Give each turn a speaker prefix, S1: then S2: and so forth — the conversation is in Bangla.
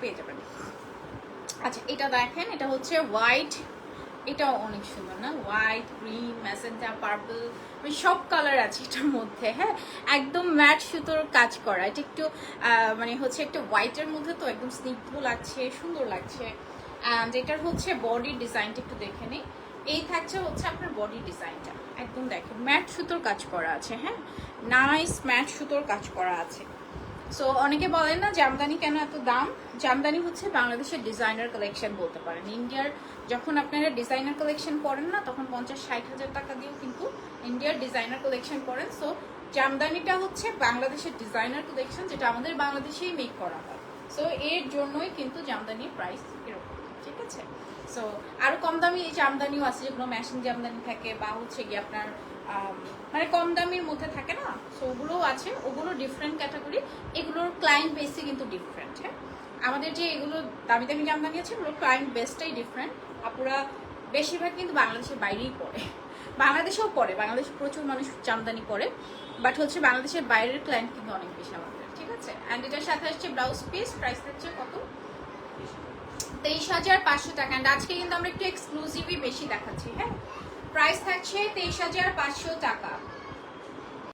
S1: পেয়ে যাবেন। আচ্ছা এটা দেখেন, এটা হচ্ছে হোয়াইট এটাও অনেক সুন্দর না? হোয়াইট গ্রিন ম্যাসেন্টা পার্পল সব কালার আছে এটার মধ্যে হ্যাঁ? একদম ম্যাট সুতোর কাজ করা। এটা একটু মানে হচ্ছে একটা হোয়াইটের মধ্যে তো একদম স্নিগ্ধ লাগছে, সুন্দর লাগছে। অ্যান্ড এটার হচ্ছে বডি ডিজাইনটা একটু দেখে নিই। এই থাকছে হচ্ছে আপনার বডি ডিজাইনটা একদম দেখেন ম্যাট সুতোর কাজ করা আছে হ্যাঁ? নাইস ম্যাট সুতোর কাজ করা আছে। সো অনেকে বলেন না, জামদানি কেন এত দাম? জামদানি হচ্ছে বাংলাদেশের ডিজাইনার কালেকশন বলতে পারেন। ইন্ডিয়ার যখন আপনারা ডিজাইনার কালেকশন করেন না, তখন পঞ্চাশ, ষাট হাজার টাকা দিয়েও কিন্তু ইন্ডিয়ার ডিজাইনার কালেকশন করেন সো জামদানিটা হচ্ছে বাংলাদেশের ডিজাইনার কালেকশন যেটা আমাদের বাংলাদেশেই মেক করা হয়। সো এর জন্যই কিন্তু জামদানির প্রাইস এরকম, ঠিক আছে? সো আরও কম দামি এই জামদানিও আছে, যেগুলো মেশিন জামদানি থাকে, বা হচ্ছে গিয়ে আপনার মানে কম দামির মধ্যে থাকে না? সো ওগুলোও আছে, ওগুলো ডিফারেন্ট ক্যাটাগরি এগুলোর ক্লায়েন্ট বেসই কিন্তু ডিফারেন্ট হ্যাঁ? আমাদের যে এগুলো দামি দামি জামদানি আছে ওগুলোর ক্লায়েন্ট বেসটাই ডিফারেন্ট আপুরা বেশিরভাগ কিন্তু বাংলাদেশের বাইরেই পড়ে। বাংলাদেশেও পড়ে, বাংলাদেশে প্রচুর মানুষ জামদানি করে বাট হচ্ছে বাংলাদেশের বাইরের ক্লায়েন্ট কিন্তু অনেক বেশি আমাদের, ঠিক আছে? অ্যান্ড এটার সাথে আসছে ব্লাউজ পিস প্রাইস হচ্ছে কত? তেইশ হাজার পাঁচশো টাকা। অ্যান্ড আজকে কিন্তু আমরা একটু এক্সক্লুসিভই বেশি দেখাচ্ছি হ্যাঁ? প্রাইস থাকছে তেইশ হাজার পাঁচশো টাকা।